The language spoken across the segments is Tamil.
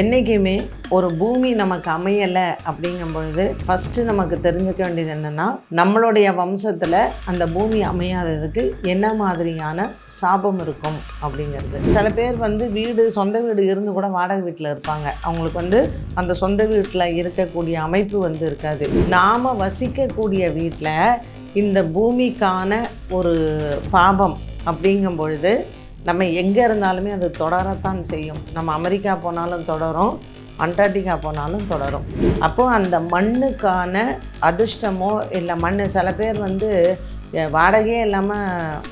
என்றைக்குமே ஒரு பூமி நமக்கு அமையலை அப்படிங்கும் பொழுது ஃபஸ்ட்டு நமக்கு தெரிஞ்சுக்க வேண்டியது என்னென்னா நம்மளுடைய வம்சத்தில் அந்த பூமி அமையாததுக்கு என்ன மாதிரியான சாபம் இருக்கும் அப்படிங்கிறது. சில பேர் வந்து வீடு சொந்த வீடு இருந்து கூட வாடகை வீட்டில் இருப்பாங்க. அவங்களுக்கு வந்து அந்த சொந்த வீட்டில் இருக்கக்கூடிய அமைப்பு வந்து இருக்காது. நாம் வசிக்கக்கூடிய வீட்டில் இந்த பூமிக்கான ஒரு பாபம் அப்படிங்கும் பொழுது நம்ம எங்கே இருந்தாலுமே அது தொடரத்தான் செய்யும். நம்ம அமெரிக்கா போனாலும் தொடரும் அண்டார்டிகா போனாலும் தொடரும். அப்போது அந்த மண்ணுக்கான அதிர்ஷ்டமோ இல்லை மண் சில பேர் வந்து வாடகையே இல்லாமல்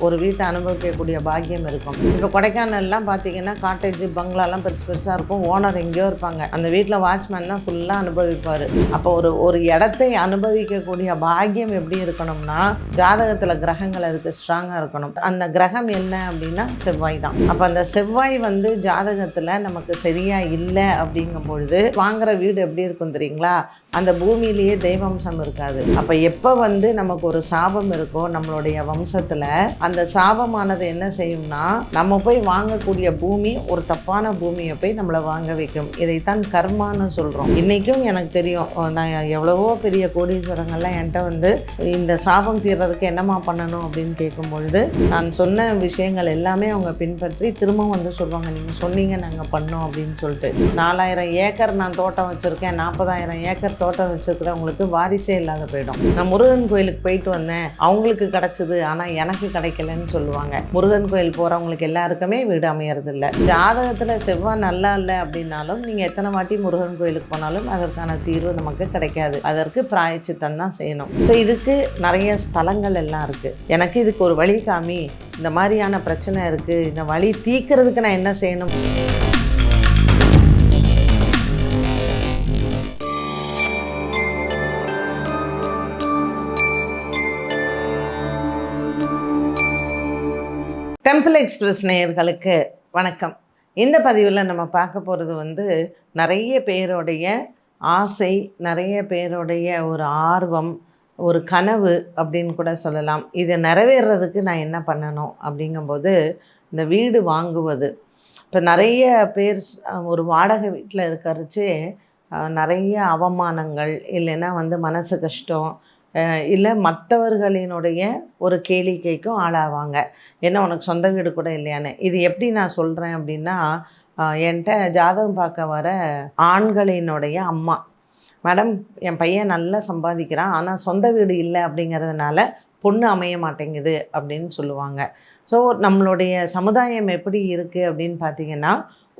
ஒரு வீட்டை அனுபவிக்கக்கூடிய பாக்கியம் இருக்கும். இப்போ கொடைக்கானல்லாம் பார்த்தீங்கன்னா காட்டேஜ் பங்களாலாம் பெருசு பெருசாக இருக்கும். ஓனர் எங்கேயோ இருப்பாங்க. அந்த வீட்டில் வாட்ச்மேன் தான் ஃபுல்லாக அனுபவிப்பார். அப்போ ஒரு ஒரு இடத்தை அனுபவிக்கக்கூடிய பாக்கியம் எப்படி இருக்கணும்னா ஜாதகத்தில் கிரகங்கள் அதுக்கு ஸ்ட்ராங்காக இருக்கணும். அந்த கிரகம் என்ன அப்படின்னா செவ்வாய் தான். அப்போ அந்த செவ்வாய் வந்து ஜாதகத்தில் நமக்கு சரியாக இல்லை அப்படிங்கும் பொழுது வாங்குகிற வீடு எப்படி இருக்கும் தெரியுங்களா? அந்த பூமியிலேயே தெய்வம்சம் இருக்காது. அப்போ எப்போ வந்து நமக்கு ஒரு சாபம் இருக்கோ நம்மளுடைய வம்சத்தில் அந்த சாபமானது என்ன செய்யும்னா நம்ம போய் வாங்கக்கூடிய பூமி ஒரு தப்பான பூமியை போய் நம்மளை வாங்க வைக்கும். இதைத்தான் கர்மான்னு சொல்கிறோம் இன்றைக்கும் எனக்கு தெரியும் நான் எவ்வளவோ பெரிய கோடீஸ்வரங்கள்லாம் என்கிட்ட வந்து இந்த சாபம் தீர்றதுக்கு என்னம்மா பண்ணணும் அப்படின்னு கேட்கும்பொழுது நான் சொன்ன விஷயங்கள் எல்லாமே அவங்க பின்பற்றி திரும்ப வந்து சொல்லுவாங்க நீங்கள் சொன்னீங்க நாங்கள் பண்ணோம் அப்படின்னு சொல்லிட்டு. நாலாயிரம் ஏக்கர் நான் தோட்டம் வச்சுருக்கேன் நாற்பதாயிரம் ஏக்கர் தோட்டம் வச்சுருக்கிறவங்களுக்கு வாரிசே இல்லாத போயிடும். நான் முருகன் கோயிலுக்கு போயிட்டு வந்தேன். அவங்களுக்கு கிடச்சிது ஆனால் எனக்கு கிடைக்கலன்னு சொல்லுவாங்க. முருகன் கோயில் போகிறவங்களுக்கு எல்லாருக்குமே வீடு அமையறது இல்லை ஜாதகத்தில் செவ்வாய் நல்லா இல்லை அப்படின்னாலும் நீங்கள் எத்தனை வாட்டி முருகன் கோயிலுக்கு போனாலும் அதற்கான தீர்வு நமக்கு கிடைக்காது. அதற்கு பிராயச்சித்தம் தான் செய்யணும். ஸோ இதுக்கு நிறைய ஸ்தலங்கள் எல்லாம் இருக்குது எனக்கு இதுக்கு ஒரு வழி காமி. இந்த மாதிரியான பிரச்சனை இருக்குது இந்த வழி தீக்கிறதுக்கு நான் என்ன செய்யணும்? டெம்பிள் எக்ஸ்பிரஸ் நேயர்களுக்கு வணக்கம். இந்த பதிவில் நம்ம பார்க்க போகிறது வந்து நிறைய பேருடைய ஆசை நிறைய பேருடைய ஒரு ஆர்வம் ஒரு கனவு அப்படின்னு கூட சொல்லலாம். இதை நிறைவேறதுக்கு நான் என்ன பண்ணணும் அப்படிங்கும்போது இந்த வீடு வாங்குவது. இப்போ நிறைய பேர் ஒரு வாடகை வீட்டில் இருக்கிறச்சே நிறைய அவமானங்கள் இல்லைன்னா வந்து மனசு கஷ்டம் இல்லை மற்றவர்களினுடைய ஒரு கேளிக்கைக்கும் ஆளாவாங்க. என்ன உனக்கு சொந்த வீடு கூட இல்லையான்னு. இது எப்படி நான் சொல்கிறேன் அப்படின்னா என்கிட்ட ஜாதகம் பார்க்க வர ஆண்களினுடைய அம்மா. மேடம் என் பையன் நல்லா சம்பாதிக்கிறான். ஆனால் சொந்த வீடு இல்லை அப்படிங்கிறதுனால பொண்ணு அமைய மாட்டேங்குது அப்படின்னு சொல்லுவாங்க. ஸோ நம்மளுடைய சமுதாயம் எப்படி இருக்குது அப்படின்னு பார்த்தீங்கன்னா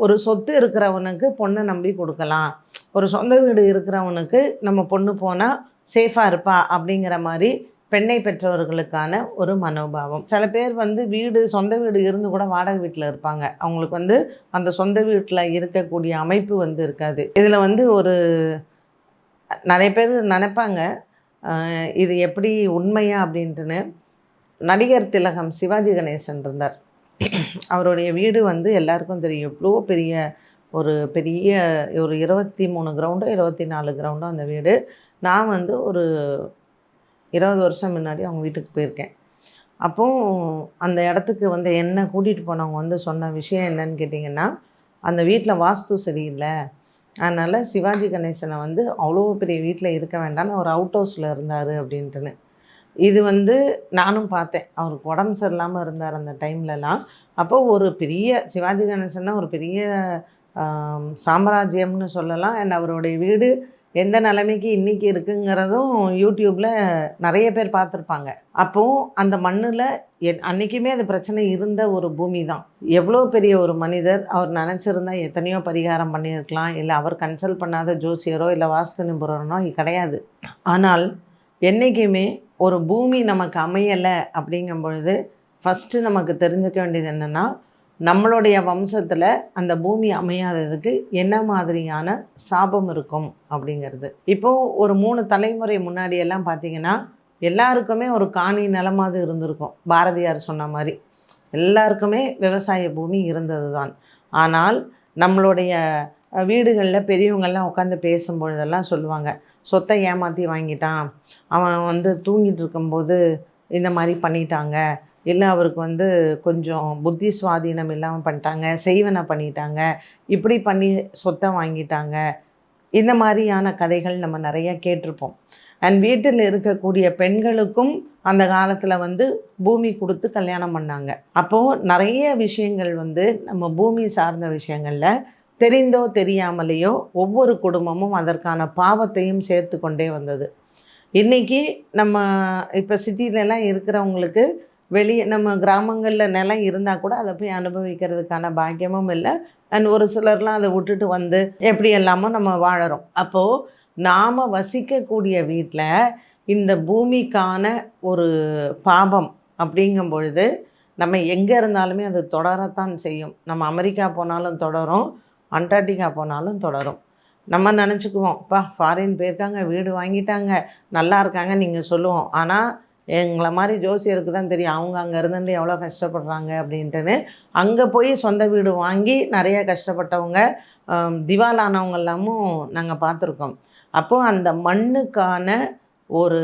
ஒரு சொத்து இருக்கிறவனுக்கு பொண்ணை நம்பி கொடுக்கலாம். ஒரு சொந்த வீடு இருக்கிறவனுக்கு நம்ம பொண்ணு போனால் சேஃபாக இருப்பா அப்படிங்கிற மாதிரி பெண்ணை பெற்றவர்களுக்கான ஒரு மனோபாவம். சில பேர் வந்து வீடு சொந்த வீடு இருந்து கூட வாடகை வீட்டில் இருப்பாங்க. அவங்களுக்கு வந்து அந்த சொந்த வீட்டில் இருக்கக்கூடிய அமைப்பு வந்து இருக்காது. இதில் வந்து ஒரு நிறைய பேர் நினைப்பாங்க இது எப்படி உண்மையா அப்படின்ட்டுன்னு. நடிகர் திலகம் சிவாஜி கணேசன் இருந்தார். அவருடைய வீடு வந்து எல்லாருக்கும் தெரியும். எவ்வளோ பெரிய ஒரு பெரிய ஒரு இருபத்தி மூணு கிரவுண்டோ இருபத்தி நாலு கிரவுண்டோ அந்த வீடு. நான் வந்து ஒரு இருபது வருஷம் முன்னாடி அவங்க வீட்டுக்கு போயிருக்கேன். அப்போது அந்த இடத்துக்கு வந்து என்ன கூட்டிகிட்டு போனவங்க வந்து சொன்ன விஷயம் என்னன்னு கேட்டிங்கன்னா அந்த வீட்டில் வாஸ்து சரியில்லை. அதனால் சிவாஜி கணேசனை வந்து அவ்வளோ பெரிய வீட்டில் இருக்க வேண்டாம்னு அவர் அவுட் ஹவுஸில் இருந்தார் அப்படின்ட்டுன்னு. இது வந்து நானும் பார்த்தேன். அவருக்கு உடம்பு சரியில்லாமல் இருந்தார் அந்த டைம்லலாம் அப்போ ஒரு பெரிய சிவாஜி கணேசன்னா ஒரு பெரிய சாம்ராஜ்யம்னு சொல்லலாம். அண்ட் அவருடைய வீடு எந்த நிலைமைக்கு இன்றைக்கி இருக்குங்கிறதும் யூடியூப்பில் நிறைய பேர் பார்த்துருப்பாங்க. அப்போது அந்த மண்ணில் என் அன்றைக்குமே அது பிரச்சனை இருந்த ஒரு பூமி தான் எவ்வளோ பெரிய ஒரு மனிதர் அவர் நினச்சிருந்தா எத்தனையோ பரிகாரம் பண்ணியிருக்கலாம் இல்லை அவர் கன்சல்ட் பண்ணாத ஜோசியரோ இல்லை வாஸ்து நிபுணரனோ கிடையாது. ஆனால் என்றைக்குமே ஒரு பூமி நமக்கு அமையலை அப்படிங்கும் பொழுது ஃபஸ்ட்டு நமக்கு தெரிஞ்சுக்க வேண்டியது என்னென்னா நம்மளுடைய வம்சத்தில் அந்த பூமி அமையாததுக்கு என்ன மாதிரியான சாபம் இருக்கும் அப்படிங்கிறது. இப்போது ஒரு மூணு தலைமுறை முன்னாடியெல்லாம் பார்த்திங்கன்னா பார்த்தீங்கன்னா எல்லாருக்குமே ஒரு காணி நிலமாவது இருந்திருக்கும். பாரதியார் சொன்ன மாதிரி. எல்லாருக்குமே விவசாய பூமி இருந்தது தான் ஆனால் நம்மளுடைய வீடுகளில் பெரியவங்கள்லாம் உட்காந்து பேசும்பொழுதெல்லாம் சொல்லுவாங்க. சொத்தை ஏமாற்றி வாங்கிட்டான். அவன் வந்து தூங்கிட்டு இருக்கும்போது இந்த மாதிரி பண்ணிட்டாங்க. இல்லை அவருக்கு வந்து கொஞ்சம் புத்தி சுவாதீனம் இல்லாமல் பண்ணிட்டாங்க செய்வனை பண்ணிட்டாங்க இப்படி பண்ணி சொத்தை வாங்கிட்டாங்க. இந்த மாதிரியான கதைகள் நம்ம நிறைய கேட்டிருப்போம். அண்ட் வீட்டில் இருக்கக்கூடிய பெண்களுக்கும் அந்த காலத்தில் வந்து பூமி கொடுத்து கல்யாணம் பண்ணாங்க. அப்போது நிறைய விஷயங்கள் வந்து நம்ம பூமி சார்ந்த விஷயங்களில் தெரிந்தோ தெரியாமலேயோ ஒவ்வொரு குடும்பமும் அதற்கான பாவத்தையும் சேர்த்து கொண்டே வந்தது. இன்றைக்கி நம்ம இப்போ சிட்டிலலாம் இருக்கிறவங்களுக்கு வெளியே நம்ம கிராமங்களில் நிலம் இருந்தால் கூட அதை போய் அனுபவிக்கிறதுக்கான பாக்கியமும் இல்லை. அண்ட் ஒரு சிலர்லாம் அதை விட்டுட்டு வந்து எப்படி எல்லாமோ நம்ம வாழறோம். அப்போது நாம் வசிக்கக்கூடிய வீட்டில் இந்த பூமிக்கான ஒரு பாபம் அப்படிங்கும் பொழுது நம்ம எங்கே இருந்தாலுமே அது தொடரத்தான் செய்யும். நம்ம அமெரிக்கா போனாலும் தொடரும் அண்டார்டிகா போனாலும் தொடரும். நம்ம நினச்சிக்குவோம் அப்பா ஃபாரின் போயிருக்காங்க வீடு வாங்கிட்டாங்க நல்லா இருக்காங்க நீங்கள் சொல்லுவோம். ஆனால் எங்களை மாதிரி ஜோசியருக்கு தான் தெரியும். அவங்க அங்கே இருந்துட்டு எவ்வளோ கஷ்டப்படுறாங்க அப்படின்ட்டுன்னு. அங்கே போய் சொந்த வீடு வாங்கி நிறைய கஷ்டப்பட்டவங்க திவாலானவங்க எல்லாமும் நாங்கள் பார்த்துருக்கோம். அப்போது அந்த மண்ணுக்கான ஒரு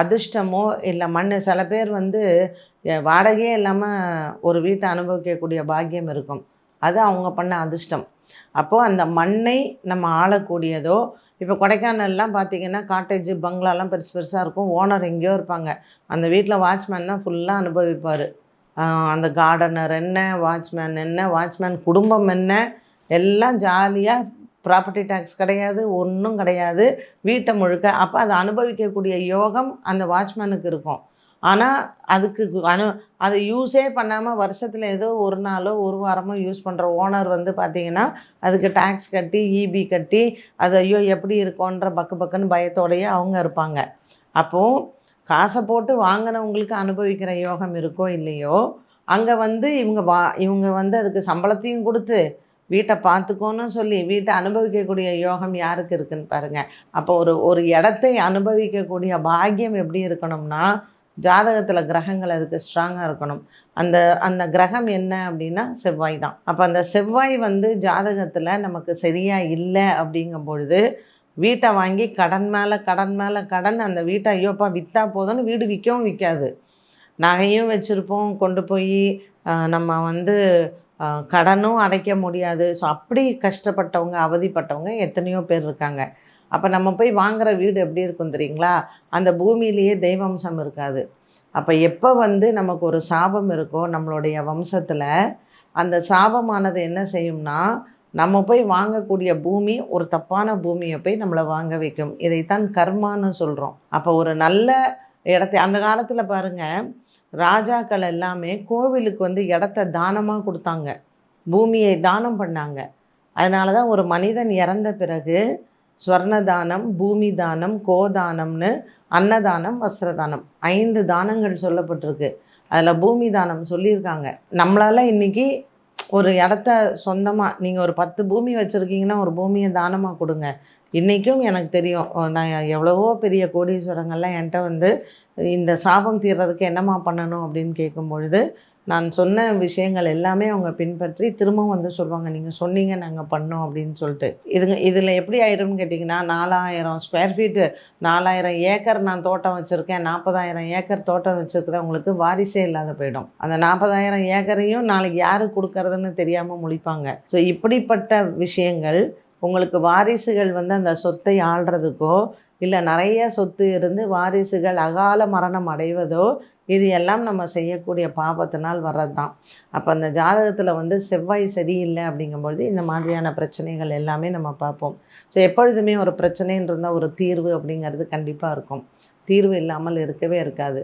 அதிர்ஷ்டமோ இல்லை மண் சில பேர் வந்து வாடகையே இல்லாமல் ஒரு வீட்டை அனுபவிக்கக்கூடிய பாக்கியம் இருக்கும். அது அவங்க பண்ண அதிர்ஷ்டம். அப்போது அந்த மண்ணை நம்ம ஆளக்கூடியதோ இப்போ கொடைக்கானல்லாம் பார்த்தீங்கன்னா காட்டேஜ் பங்களாலாம் பெருசு பெருசாக இருக்கும். ஓனர் எங்கேயோ இருப்பாங்க. அந்த வீட்டில் வாட்ச்மேன் தான் ஃபுல்லாக அனுபவிப்பார். அந்த கார்டனர் என்ன வாட்ச்மேன் என்ன வாட்ச்மேன் குடும்பம் என்ன எல்லாம் ஜாலியாக ப்ராப்பர்ட்டி டேக்ஸ் கிடையாது ஒன்றும் கிடையாது. வீட்டை முழுக்க. அப்போ அதை அனுபவிக்கக்கூடிய யோகம் அந்த வாட்ச்மேனுக்கு இருக்கும். ஆனால் அதுக்கு அனு அதை யூஸே பண்ணாமல் வருஷத்தில் ஏதோ ஒரு நாளோ ஒரு வாரமோ யூஸ் பண்ணுற ஓனர் வந்து பார்த்திங்கன்னா அதுக்கு டேக்ஸ் கட்டி இபி கட்டி அது ஐயோ எப்படி இருக்கோன்ற பக்கு பக்குன்னு பயத்தோடயே அவங்க இருப்பாங்க. அப்போது காசை போட்டு வாங்கினவங்களுக்கு அனுபவிக்கிற யோகம் இருக்கோ இல்லையோ அங்கே வந்து இவங்க வா இவங்க வந்து அதுக்கு சம்பளத்தையும் கொடுத்து வீட்டை பார்த்துக்கோன்னு சொல்லி வீட்டை அனுபவிக்கக்கூடிய யோகம் யாருக்கு இருக்குன்னு பாருங்கள் அப்போ ஒரு ஒரு இடத்தை அனுபவிக்கக்கூடிய பாக்கியம் எப்படி இருக்கணும்னா ஜாதகத்தில் கிரகங்கள் அதுக்கு ஸ்ட்ராங்காக இருக்கணும். அந்த அந்த கிரகம் என்ன அப்படின்னா செவ்வாய் தான். அப்போ அந்த செவ்வாய் வந்து ஜாதகத்தில் நமக்கு சரியாக இல்லை அப்படிங்கும் பொழுது வீட்டை வாங்கி கடன் மேலே கடன் மேலே கடன் அந்த வீட்டை ஐயோப்பா விற்றா போதும்னு வீடு விற்கவும் விற்காது நகையும் வச்சுருப்போம் கொண்டு போய் நம்ம வந்து கடனும் அடைக்க முடியாது. ஸோ அப்படி கஷ்டப்பட்டவங்க அவதிப்பட்டவங்க எத்தனையோ பேர் இருக்காங்க. அப்போ நம்ம போய் வாங்குகிற வீடு எப்படி இருக்கும் தெரியுங்களா? அந்த பூமியிலேயே தெய்வம்சம் இருக்காது. அப்போ எப்போ வந்து நமக்கு ஒரு சாபம் இருக்கோ நம்மளுடைய வம்சத்தில் அந்த சாபமானது என்ன செய்யும்னா நம்ம போய் வாங்கக்கூடிய பூமி ஒரு தப்பான பூமியை போய் நம்மளை வாங்க வைக்கும். இதைத்தான் கர்மான்னு சொல்கிறோம் அப்போ ஒரு நல்ல இடத்தை அந்த காலத்தில் பாருங்கள் ராஜாக்கள் எல்லாமே கோவிலுக்கு வந்து இடத்த தானமாக கொடுத்தாங்க. பூமியை தானம் பண்ணாங்க. அதனால தான் ஒரு மனிதன் இறந்த பிறகு ஸ்வர்ணதானம் பூமி தானம் கோதானம்னு அன்னதானம் வஸ்திரதானம். ஐந்து தானங்கள் சொல்லப்பட்டிருக்கு. அதில் பூமி தானம் சொல்லியிருக்காங்க. நம்மளால் இன்றைக்கி ஒரு இடத்த சொந்தமாக நீங்கள் ஒரு பத்து பூமி வச்சுருக்கீங்கன்னா ஒரு பூமியை தானமாக கொடுங்க. இன்றைக்கும் எனக்கு தெரியும். நான் எவ்வளவோ பெரிய கோடீஸ்வரங்கள்லாம் என்கிட்ட வந்து இந்த சாபம் தீர்றதுக்கு என்னம்மா பண்ணணும் அப்படின்னு கேட்கும் பொழுது நான் சொன்ன விஷயங்கள் எல்லாமே அவங்க பின்பற்றி திரும்பவும் வந்து சொல்லுவாங்க நீங்கள் சொன்னீங்க நாங்கள் பண்ணோம் அப்படின்னு சொல்லிட்டு. இதுங்க இதில் எப்படி ஆயிரும்னு கேட்டிங்கன்னா நாலாயிரம் ஸ்கொயர் ஃபீட்டு நாலாயிரம் ஏக்கர் நான் தோட்டம் வச்சுருக்கேன் நாற்பதாயிரம் ஏக்கர் தோட்டம் வச்சுருக்கிறவங்களுக்கு வாரிசே இல்லாத போயிடும். அந்த நாற்பதாயிரம் ஏக்கரையும் நாளைக்கு யார் கொடுக்கறதுன்னு தெரியாமல் முழிப்பாங்க. ஸோ இப்படிப்பட்ட விஷயங்கள் உங்களுக்கு வாரிசுகள் வந்து அந்த சொத்தை ஆள்றதுக்கோ இல்லை நிறைய சொத்து இருந்து வாரிசுகள் அகால மரணம் அடைவதோ இது எல்லாம் நம்ம செய்யக்கூடிய பாபத்தினால் வர்றது தான் அப்போ அந்த ஜாதகத்தில் வந்து செவ்வாய் சரியில்லை அப்படிங்கும்பொழுது இந்த மாதிரியான பிரச்சனைகள் எல்லாமே நம்ம பார்ப்போம். ஸோ எப்பொழுதுமே ஒரு பிரச்சனைன்னு இருந்தால் ஒரு தீர்வு அப்படிங்கிறது கண்டிப்பாக இருக்கும். தீர்வு இல்லாமல் இருக்கவே இருக்காது.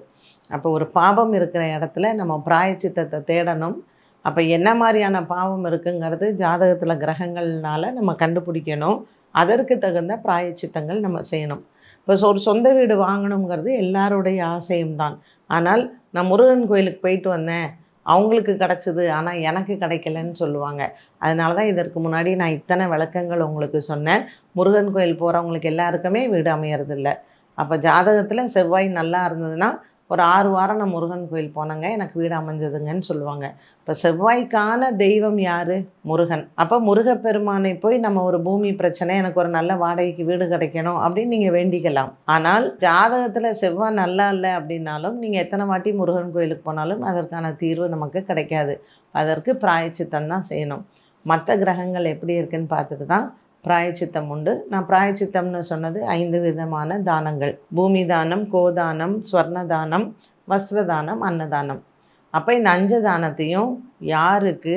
அப்போ ஒரு பாவம் இருக்கிற இடத்துல நம்ம பிராயச்சித்தத்தை தேடணும். அப்போ என்ன மாதிரியான பாவம் இருக்குங்கிறது ஜாதகத்தில் கிரகங்கள்னால நம்ம கண்டுபிடிக்கணும். அதற்கு தகுந்த பிராயச்சித்தங்கள் நம்ம செய்யணும். இப்போ சொ- ஒரு சொந்த வீடு வாங்கணுங்கிறது எல்லாருடைய ஆசையும் தான் ஆனால் நான் முருகன் கோயிலுக்கு போயிட்டு வந்தேன். அவங்களுக்கு கிடச்சிது ஆனால் எனக்கு கிடைக்கலன்னு சொல்லுவாங்க. அதனால தான் இதற்கு முன்னாடி நான் இத்தனை விளக்கங்கள் உங்களுக்கு சொன்னேன். முருகன் கோயில் போகிறவங்களுக்கு எல்லாருக்குமே வீடு அமையறதில்ல. அப்போ ஜாதகத்தில் செவ்வாய் நல்லா இருந்ததுன்னா ஒரு ஆறு வாரம் நான் முருகன் கோயில் போனேங்க. எனக்கு வீடு அமைஞ்சதுங்கன்னு சொல்லுவாங்க. இப்போ செவ்வாய்க்கான தெய்வம் யார்? முருகன். அப்போ முருகப்பெருமானை போய் நம்ம ஒரு பூமி பிரச்சனை எனக்கு ஒரு நல்ல வாடகைக்கு வீடு கிடைக்கணும் அப்படின்னு நீங்கள் வேண்டிக்கலாம். ஆனால் ஜாதகத்தில் செவ்வாய் நல்லா இல்லை அப்படின்னாலும் நீங்கள் எத்தனை வாட்டி முருகன் கோயிலுக்கு போனாலும் அதற்கான தீர்வு நமக்கு கிடைக்காது. அதற்கு பிராயச்சித்தம் தான் செய்யணும். மற்ற கிரகங்கள் எப்படி இருக்குன்னு பார்த்துட்டு தான் பிராயச்சித்தம் உண்டு. நான் பிராயச்சித்தம்னு சொன்னது ஐந்து விதமான தானங்கள். பூமி தானம் கோதானம் ஸ்வர்ண தானம் வஸ்திர தானம் அன்னதானம். அப்போ இந்த அஞ்சு தானத்தையும் யாருக்கு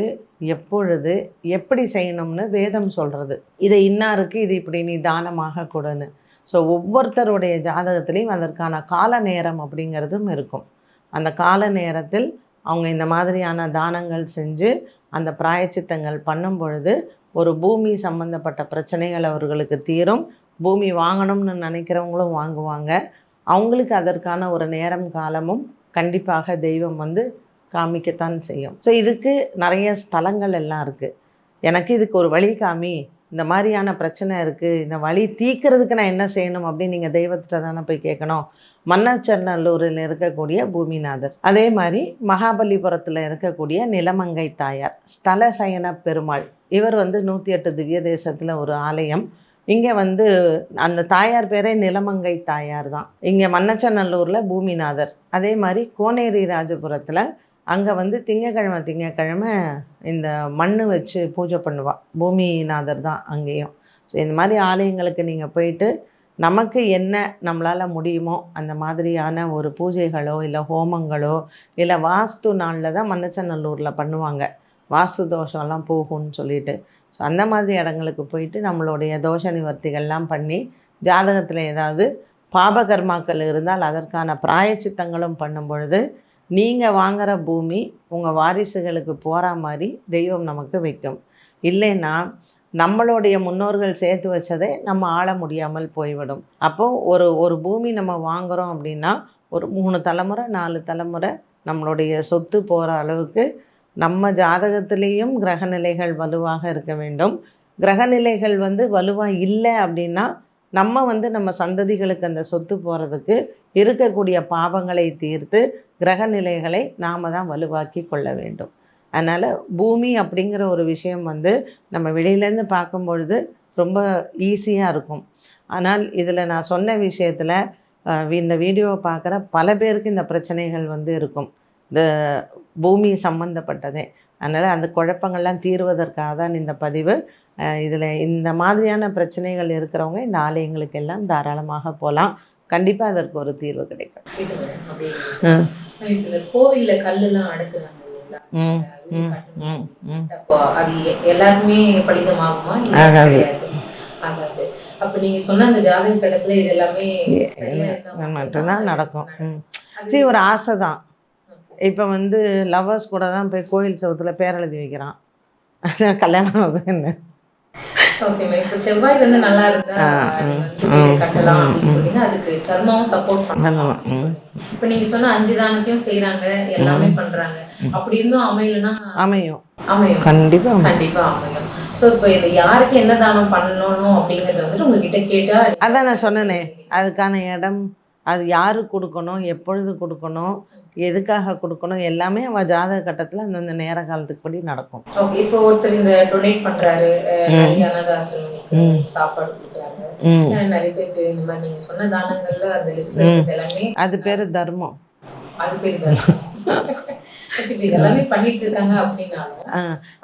எப்பொழுது எப்படி செய்யணும்னு வேதம் சொல்கிறது இதை இன்னாருக்கு இது இப்படி நீ தானமாக கொடுன்னு. ஸோ ஒவ்வொருத்தருடைய ஜாதகத்துலேயும் அதற்கான கால நேரம் அப்படிங்கிறதும் இருக்கும். அந்த கால நேரத்தில் அவங்க இந்த மாதிரியான தானங்கள் செஞ்சு அந்த பிராயச்சித்தங்கள் பண்ணும் பொழுது ஒரு பூமி சம்மந்தப்பட்ட பிரச்சனைகள் அவர்களுக்கு தீரும். பூமி வாங்கணும்னு நினைக்கிறவங்களும் வாங்குவாங்க. அவங்களுக்கு அதற்கான ஒரு நேரம் காலமும் கண்டிப்பாக தெய்வம் வந்து காமிக்கத்தான் செய்யும். ஸோ இதுக்கு நிறைய ஸ்தலங்கள் எல்லாம் இருக்குது எனக்கு இதுக்கு ஒரு வழி காமி. இந்த மாதிரியான பிரச்சனை இருக்குது இந்த வழி தீக்கிறதுக்கு நான் என்ன செய்யணும் அப்படின்னு நீங்கள் தெய்வத்திட்ட தானே போய் கேட்கணும். மன்னச்சநல்லூரில் இருக்கக்கூடிய பூமிநாதர். அதே மாதிரி மகாபலிபுரத்தில் இருக்கக்கூடிய நிலமங்கை தாயார். ஸ்தல சயன பெருமாள். இவர் வந்து நூற்றி எட்டு திவ்ய தேசத்தில் ஒரு ஆலயம். இங்கே வந்து அந்த தாயார் பேரே நிலமங்கை தாயார் தான். இங்கே மன்னச்சநல்லூரில் பூமிநாதர். அதே மாதிரி கோனேரி ராஜபுரத்தில் அங்கே வந்து திங்கக்கிழமை திங்கக்கிழமை இந்த மண் வச்சு பூஜை பண்ணுவாள் பூமிநாதர் தான் அங்கேயும். ஸோ இந்த மாதிரி ஆலயங்களுக்கு நீங்கள் போயிட்டு நமக்கு என்ன நம்மளால் முடியுமோ அந்த மாதிரியான ஒரு பூஜைகளோ இல்லை ஹோமங்களோ இல்லை வாஸ்து நாளில் தான் மன்னச்சநல்லூரில் பண்ணுவாங்க. வாஸ்து தோஷம்லாம் போகும்னு சொல்லிட்டு. ஸோ அந்த மாதிரி இடங்களுக்கு போயிட்டு நம்மளுடைய தோஷ நிவர்த்திகள்லாம் பண்ணி ஜாதகத்தில் ஏதாவது பாபகர்மாக்கள் இருந்தால் அதற்கான பிராயச்சித்தங்களும் பண்ணும் பொழுது நீங்கள் வாங்குகிற பூமி உங்கள் வாரிசுகளுக்கு போகிற மாதிரி தெய்வம் நமக்கு வைக்கும். இல்லைன்னா நம்மளுடைய முன்னோர்கள் சேர்த்து வச்சதை நம்ம ஆள முடியாமல் போய்விடும். அப்போது ஒரு ஒரு பூமி நம்ம வாங்குகிறோம் அப்படின்னா ஒரு மூணு தலைமுறை நாலு தலைமுறை நம்மளுடைய சொத்து போகிற அளவுக்கு நம்ம ஜாதகத்திலேயும் கிரகநிலைகள் வலுவாக இருக்க வேண்டும். கிரகநிலைகள் வந்து வலுவாக இல்லை அப்படின்னா நம்ம வந்து நம்ம சந்ததிகளுக்கு அந்த சொத்து போகிறதுக்கு இருக்கக்கூடிய பாவங்களை தீர்த்து கிரகநிலைகளை நாம் தான் வலுவாக்கி கொள்ள வேண்டும். அதனால் பூமி அப்படிங்கிற ஒரு விஷயம் வந்து நம்ம வெளியிலேருந்து பார்க்கும் பொழுது ரொம்ப ஈஸியாக இருக்கும். ஆனால் இதில் நான் சொன்ன விஷயத்தில் இந்த வீடியோவை பார்க்குற பல பேருக்கு இந்த பிரச்சனைகள் வந்து இருக்கும். இந்த பூமி சம்மந்தப்பட்டதே அதனால் அந்த குழப்பங்கள்லாம் தீர்வதற்காக தான் இந்த பதிவு. இதில் இந்த மாதிரியான பிரச்சனைகள் இருக்கிறவங்க இந்த ஆலயங்களுக்கு எல்லாம் தாராளமாக போகலாம் கண்டிப்பாக அதற்கு ஒரு தீர்வு கிடைக்கும். கோவில்ல கல்லுலாம் அடுக்குறாங்க இல்லைங்களா? ம், வீடு ம், கட்டணும் ம், ம். அப்போ அது எ- எல்லாருக்குமே பலிதமாகுமா இல்ல ஆகாது. கிடையாது? ஆகாது. அப்ப நீங்க சொன்ன அந்த ஜாதக கடத்துல இது எல்லாமே சரியா இருந்தா மட்டும்தான் நடக்கும். சரி ஒரு ஆசை தான். இப்போ வந்து லவ்வர்ஸ் கூட தான் போய் கோயில் செவத்துல பேர் எழுதி வைக்கிறான். கல்யாணம் ஆகுது என்ன? செவ்வாய் வந்து நல்லா இருந்தா கட்டலாம் அப்படின்னு ம். சொன்னீங்க அதுக்கு கர்மாவும் சப்போர்ட் பண்ணலாம். இப்ப நீங்க சொன்ன அஞ்சு தானத்தையும் செய்யறாங்க எல்லாமே பண்றாங்க. அப்படி இருந்தும் அமையலன்னா அமையும். அமையும். கண்டிப்பாக அமையும். கண்டிப்பா அமையும். சோ இப்போ இது யாருக்கு என்ன தானம் பண்ணணும் அப்படிங்கறத வந்துட்டு உங்ககிட்ட கேட்டா அதான் நான் சொன்னேனே அதுக்கான இடம் அது யாருக்கு கொடுக்கணும் எப்பொழுது கொடுக்கணும் எதுக்காக கொடுக்கணும்? எல்லாமே அவள் ஜாதக கட்டத்தில் அந்தந்த நேர காலத்துக்கு படி நடக்கும். இப்போ ஒருத்தர் இந்த டொனேட் ம். சாப்பாடு அது பேர் தர்மம். அது பேர் Okay,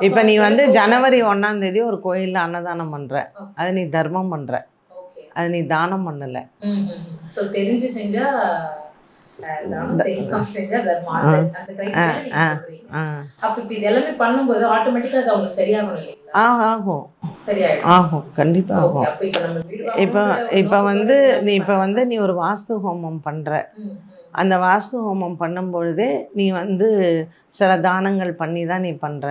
இப்ப நீ வந்து ஜனவரி ஒன்றாம் தேதி ஒரு கோயிலில் அன்னதானம் பண்ணுற அது நீ தர்மம் பண்ணுற ஓகே அது நீ தானம் பண்ணலை. தெரிஞ்சு செஞ்சா ஆகும். ஆகும். கண்டிப்பாக ஆகும். இப்ப இப்போ வந்து நீ இப்போ வந்து நீ ஒரு வாஸ்து ஹோமம் பண்ணுற. அந்த வாஸ்து ஹோமம் பண்ணும் பொழுதே நீ வந்து சில தானங்கள் பண்ணி தான் நீ பண்ணுற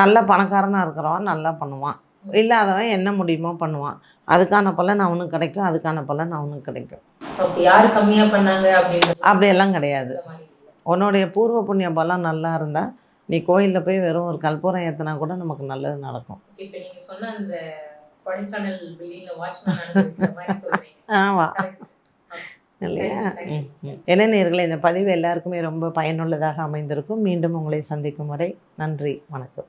நல்ல பணக்காரனாக இருக்கிறவன் நல்லா பண்ணுவான். இல்லாதவன் என்ன முடியுமோ பண்ணுவான். அதுக்கான பலன் அவனுக்கு கிடைக்கும் அதுக்கான பலன் அவனுக்கு கிடைக்கும். யாரு கம்மியா பண்ணாங்க அப்படின்றது அப்படியெல்லாம் கிடையாது. உன்னுடைய பூர்வ புண்ணிய பலம் நல்லா இருந்தால் நீ கோயிலில் போய் வெறும் ஒரு கற்பூரம் ஏற்றினா கூட நமக்கு நல்லது நடக்கும். இப்ப நீங்க சொன்ன அந்த கொடைக்கானல் பில்டிங்ல வாட்ச்மேன் ஆமாம். இல்லையா. என்ன நேயர்களே இந்த பதிவு எல்லாருக்குமே ரொம்ப பயனுள்ளதாக அமைந்திருக்கும். மீண்டும் உங்களை சந்திக்கும் வரை நன்றி வணக்கம்.